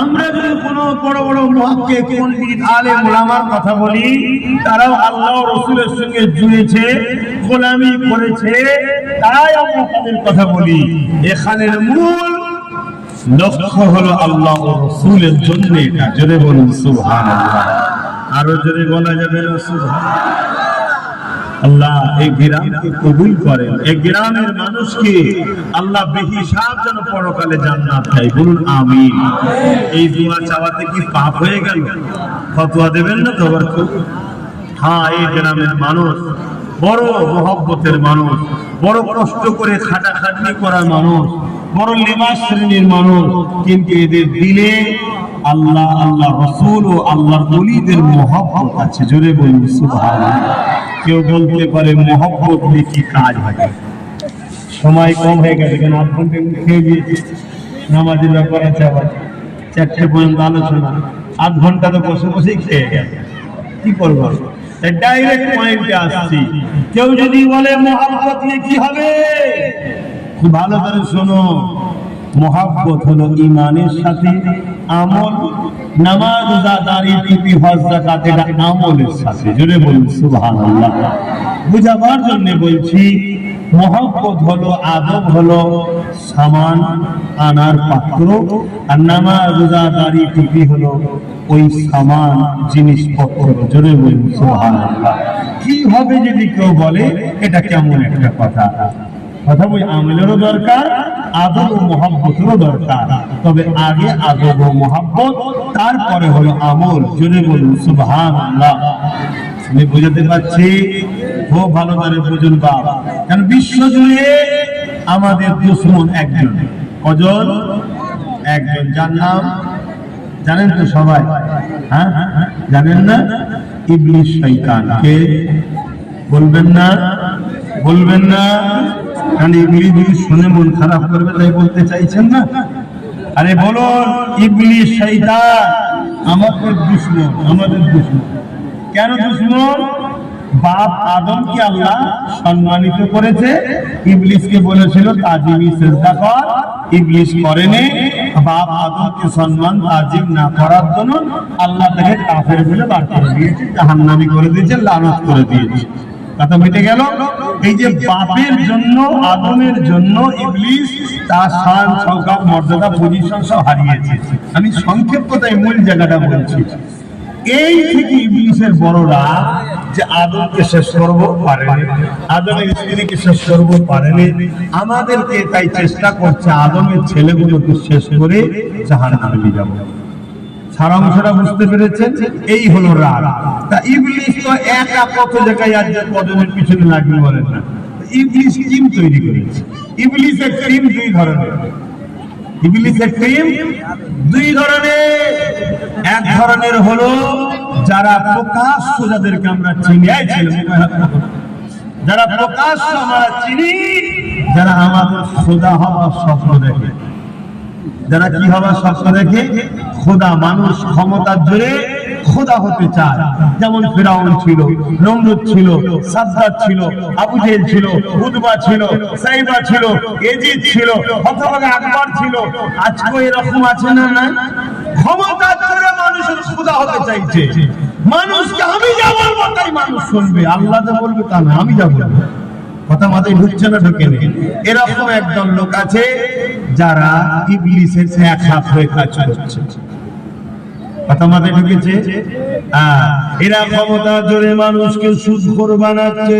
আমরা যদি কোনো বড় বড় মহাকে পণ্ডিত আলে মোলামার কথা বলি, তারাও আল্লাহ রসুলের সঙ্গে জুড়েছে, গোলামি করেছে তাই আমরা তাদের কথা বলি। এখানের মূল লক্ষ্য হলো আল্লাহ রসুলের জন্য এটা। জোরে বলুন সুবহান আরও জোরে বলা যাবে না আল্লাহ এই গ্রামকে কবুল করেন। এই গ্রামের মানুষকে আল্লাহ বেহিসাব যেন পরকালে জান্নাত দেয়। বলুন, আমিন। এই দোয়া চাওয়াতে কি পাপ হয়ে গেল? ফতোয়া দেবেন না তো? আবার হ্যাঁ এই গ্রামের মানুষ, বড় মহব্বতের মানুষ, বড় কষ্ট করে খাটাখাটনি করা মানুষ, বড় লেবাস শ্রেণির মানুষ, কিন্তু এদের দিলে আল্লাহ আল্লাহ রসুল ও আল্লাহর অলিদের মহব্বত আছে। জোরে বলুন, সুবহানাল্লাহ। কেউ বলতে পারে মহব্বত দিয়ে কি কাজ হয়? সময় কম হয়ে গেছে কেন? আধ ঘণ্টা খেয়ে গিয়েছি নামাজের ব্যাপার আছে আবার। চারটে পর্যন্ত আলোচনা। আধ ঘণ্টা তো বসে বসেই খেয়ে গেছে কি করব? ডাইরেক্ট পয়েন্টে আসছি। কেউ যদি বলে মহাভারত নিয়ে কি হবে? খুব ভালো করে শোনো। মহাব্বত হলো ইমানের সাথে, আমল, নামাজ দাঁড়িয়ে টুপি হজ জাকাত আমলের সাথে। জুড়ে বলুন, সুবহানাল্লাহ। বুঝাবার জন্য বলছি, মহব্বত হলো, আদব হলো সামান আনার পাত্র, আর নামাজ রোজা দাঁড়িয়ে টুপি হলো ওই সামান জিনিসপত্র। জোরে বলুন, সুবহানাল্লাহ। কি হবে যদি কেউ বলে, এটা কেমন একটা কথা? কথা বই আমলেরও দরকার, আদব ও মহাব্বতেরও দরকার। তবে আগে আদব ও মহাব্বত, তারপরে হলো আমল। জোরে বলুন, সুবহানাল্লাহ। আমি বুঝাতে পারছি? খুব ভালো করে বুঝুন বাপ। কারণ বিশ্ব জুড়ে আমাদের দুশ্মন একজন। কজন? একজন। যার নাম? জানেন তো সবাই? হ্যাঁ? জানেন না? ইবলিশ শয়তান। কে? বলবেন না? বলবেন না? কারণ ইবলিশ যদি শুনে মন খারাপ করবে, তাই বলতে চাইছেন না? আরে বলুন ইবলিশ শয়তান আমাদের দুশ্মন আমাদের দুশ্মন। কেন দুশ্মন? বাপ আল্লাহ সম্মানিত করেছে। বলেছিল তাজিমি চেষ্টা কর। ইবলিস করেনি বাপ আদমকে সম্মান তাজিম না করার জন্য আল্লাহ তাকে কাফের বলে বার করে দিয়েছে, জাহান্নামি করে দিয়েছে, লানত করে দিয়েছে। কথা মিটে গেল। এই যে বাপের জন্য, আদমের জন্য ইবলিস তার সংখ্যা মর্যাদা পজিশন সব হারিয়েছে। আমি সংক্ষেপতায় মূল জায়গাটা বলছি। এই থেকে ইবলিসের বড়রা যে আদমকে শেষ করব, পারেনি। আদমের স্ত্রীকে শেষ করব, পারেনি। আমাদেরকে তাই চেষ্টা করছে আদমের ছেলেগুলোকে শেষ করে জাহান নামে যাব। সারাংশটা বুঝতে পেরেছেন? এই হলো রাগ। তা ইবলিস তো একা কত জায়গায় আজ কজনের পিছনে লাগবে বলেন না। ইবলিস টিম তৈরি করেছে। ইবলিসের টিম দুই ধরনের। ইবলিসের টিম দুই ধরনের। এক ধরনের হলো যারা প্রকাশ্য যাদেরকে আমরা চিনি। যারা প্রকাশ্য আমরা চিনি, যারা আমাদের খোদা হওয়ার স্বপ্ন দেখে। যারা কি হবার স্বপ্ন দেখে, খোদা মানুষ ক্ষমতার জোরে খোদা হতে চায়। যেমন ফেরাউন ছিল, নমরুদ ছিল সাদ্দার ছিল, আবু জেহেল ছিল উদবা ছিল, সাইবা ছিল, এজিদ ছিল হতভাগা আকবর ছিল। আজকে এরকম আছে না না ক্ষমতার জোরে মানুষের খোদা হতে চাইছে। মানুষকে আমি যা বলব তাই মানুষ শুনবে। আল্লাহ যা বলবে তা না, আমি যা বলব। কথা মাথায় ঢুকছে না ঢুকে এরকম একদল লোক আছে যারা ইবলিসের এক হাত হয়ে কাজ করছে কথা মাথায় ঢুকেছে? এরা ক্ষমতা জোরে মানুষকে সুদখোর বানাচ্ছে।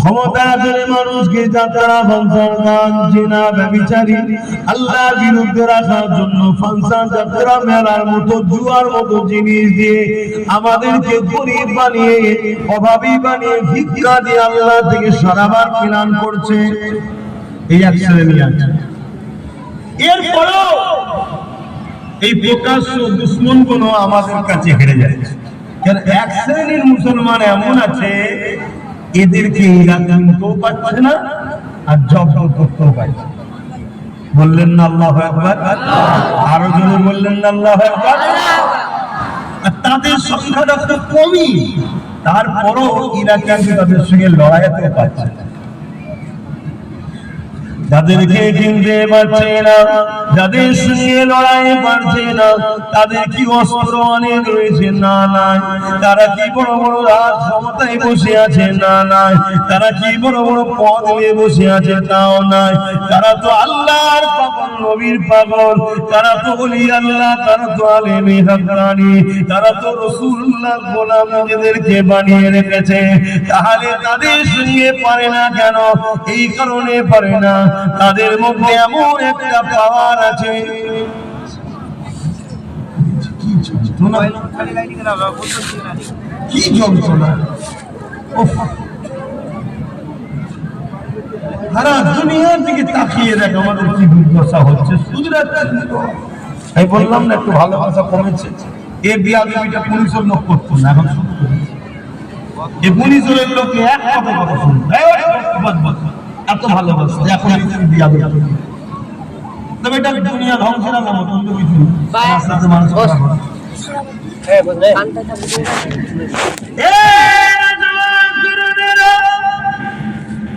ক্ষমতা জোরে মানুষকে যাত্রা, ফাংশন, গান, জেনা, ব্যবিচারী আল্লাহ বিরুদ্ধে রাখার জন্য ফাংশন, যাত্রা, মেলার মতো জুয়ার মতো জিনিস দিয়ে আমাদেরকে গরিব বানিয়ে, অভাবী বানিয়ে, ভিক্ষা দিয়ে আল্লাহ থেকে সরাবার প্ল্যান করছে। এই এক শ্রেণি আছে। এরপরেও এই প্রকাশ্য দুশ্মন আমাদের কাছে হেরে কেন এক শ্রেণির মুসলমান এমন আছে, এদেরকে না আর করতেও বললেন না আল্লাহ আরও জনে বললেন না আল্লাহ আর তাদের সংখ্যাটা কমই। তারপরও এরা কেন তাদের সঙ্গে লড়াইতে পারছে না। তাদেরকে কিনতে পারছে না, যাদের সঙ্গে লড়াই পারছে না, তাদের কি অস্ত্র অনেক রয়েছে না নাই? তারা কি বড় বড় রাজ ক্ষমতায় বসে আছে না নাই? তারা কি বড় বড় পদ নিয়ে বসে আছে তাও নাই? তারা তো আল্লাহর পাগল, নবীর পাগল। তারা তো বলি আল্লাহ, তারা তো আলেমে হাক্কানি তারা তো রসুল্লাহ গোলাম নিজেদেরকে বানিয়ে রেখেছে। তাহলে তাদের সঙ্গে পারে না কেন? এই কারণে পারে না। তাদের মধ্যে এমন একটা পাওয়ার আছে। কি যন্ত্রণা? কি যন্ত্রণা? উফ। সারা দুনিয়ার দিকে তাকিয়ে দেখ আমাদের কি দুর্দশা হচ্ছে। আমি বললাম না একটু ভালোবাসা কমেছে। এ পুলিশের লোক করতো না এখন শুরু করেছে। এ পুলিশের লোকে এক কথা কথা শুনতো এত ভালোবাসা এখন বিয়া দেবী তবে এটা দুনিয়া ধ্বংসের নাম অন্য কিছু না। আমার মানুষ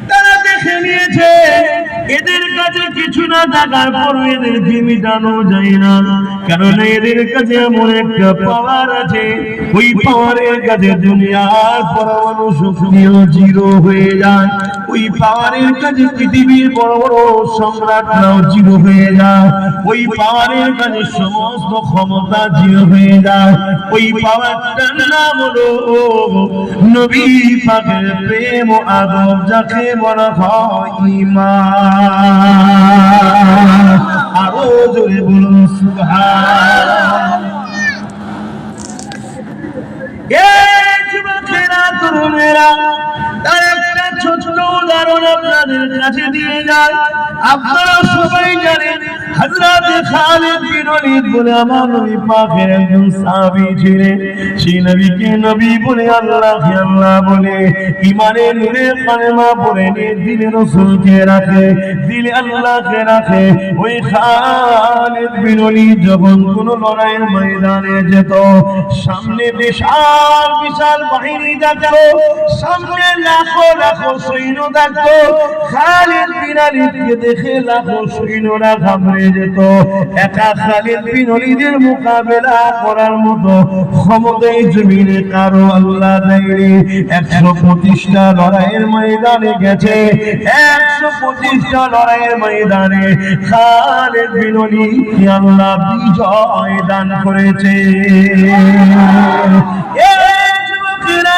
তারা দেখে নিয়েছে এদের কাছে কিছু না থাকার পর এদেরকে মিটানো যায় না। কারণ এদের কাছে এমন একটা পাওয়ার আছে, ওই পাওয়ারের কাছে দুনিয়ার পরমাণু জিরো হয়ে যায়। ওই পাওয়ারের কাছে পৃথিবীর বড় বড় সম্রাটরাও জিরো হয়ে যায়। ওই পাওয়ারের কাছে সমস্ত ক্ষমতা জিরো হয়ে যায়। ওই পাওয়ারটার নাম হলো নবী পাকের প্রেম আদব যাকে বলা হয় ঈমান। আরও জোরে বলুন তার একটা ছোট্ট উদাহরণ আপনাদের কাছে দিয়ে যায় আপনারা সবাই জানেন যখন কোন লড়াইয়ের ময়দানে যেত, সামনে বিশাল বিশাল বাহিনী দেখতো, সামনে লাখো লাখো সৈন্য দেখতো। খালিদ দেখে লাখো সৈন্যরা ঘাবড়ে যেত। একা খালিদ বিন মোকাবেলা করার মতো ক্ষমতাই জমিনে কারও আল্লাহ দেয়নি। একশো পঁচিশটা লড়াইয়ের ময়দানে গেছে। একশো পঁচিশটা লড়াইয়ের ময়দানে খালিদ বিন আল্লাহ বিজয় দান করেছে।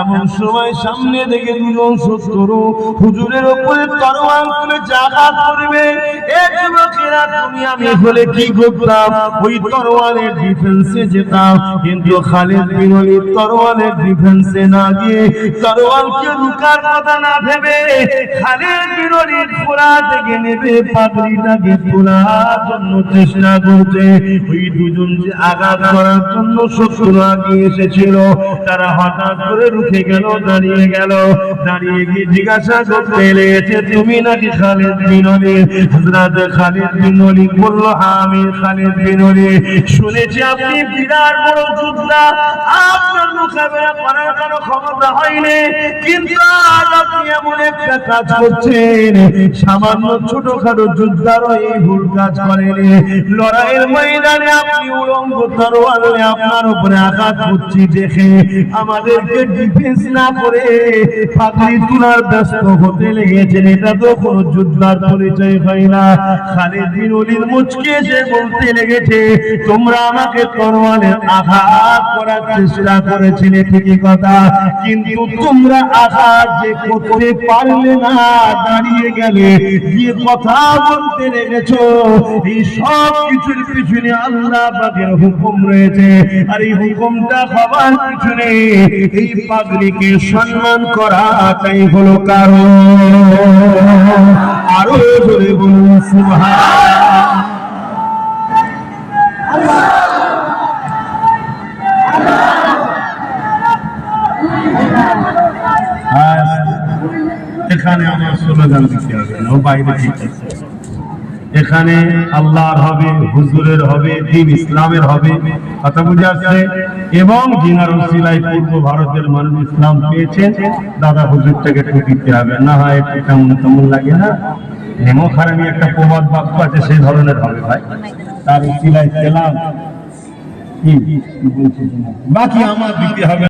এমন সময় সামনে থেকে দুজন শত্রু হুজুরের উপরে তরোয়াল তুলে জাগাত করবে। কি না ভেবে নেবে জন্য চেষ্টা করছে। ওই দুজন যে আঘাত করার জন্য শত্রু আগে এসেছিল, তারা হঠাৎ করে রুখে গেল, দাঁড়িয়ে গেল। দাঁড়িয়ে গিয়ে জিজ্ঞাসা করতে লেগেছে তুমি নাকি খালিদ বিন হযরত খালিদ বিন বলল আমি খালিদ বিন শুনেছি আপনি বিরাট বড় যোদ্ধা। আপনার মোকাবেলা করার কোনো ক্ষমতা হয়নি। কিন্তু আজ আপনি এমন একটা কাজ করছেন। সামান্য ছোটখাটো যোদ্ধারও এই ভুল কাজ করেনি। লড়াইয়ের ময়দানে আপনি উলঙ্গ তরোয়াল আপনার উপরে আঘাত করছি দেখে আমাদেরকে ডিফেন্স না করে পাগড়ি তোলার ব্যস্ত হতে লেগেছেন, এটা তো কোন যোদ্ধার পরিচয় হয় না। খালিদ বিন ওয়ালিদ মুচকে এসে বলতে লেগেছে, তোমরা আমাকে তরোয়ালের আঘাত করার চেষ্টা করেছিলে, ঠিকই কথা, কিন্তু তোমরা আঘাত যে করতে পারলে না, দাঁড়িয়ে গেলে গিয়ে কথা বলতে লেগেছো। এই সব কিছুর পিছনে আল্লাহ পাকের হুকুম রয়েছে, আর এই হুকুমটা হবার পিছনে এই পাগড়িকে সম্মান করাটাই হলো কারণ। আরও জোরে বলুন আছে। এখানে আল্লাহর হবে, হুজুরের হবে, দিন ইসলামের হবে। কথা বুঝে আসছে। এবং জিনার উসিলায় পূর্ব ভারতের মানুষ ইসলাম পেয়েছেন। দাদা হুজুরটাকে দিতে হবে। না হয় কেমন কেমন লাগে না। নেমো খারামি একটা প্রবাদ বাক্য আছে সেই ধরনের হবে ভাই। তার উসিলায় পেলাম? বাকি আমার দিতে হবে।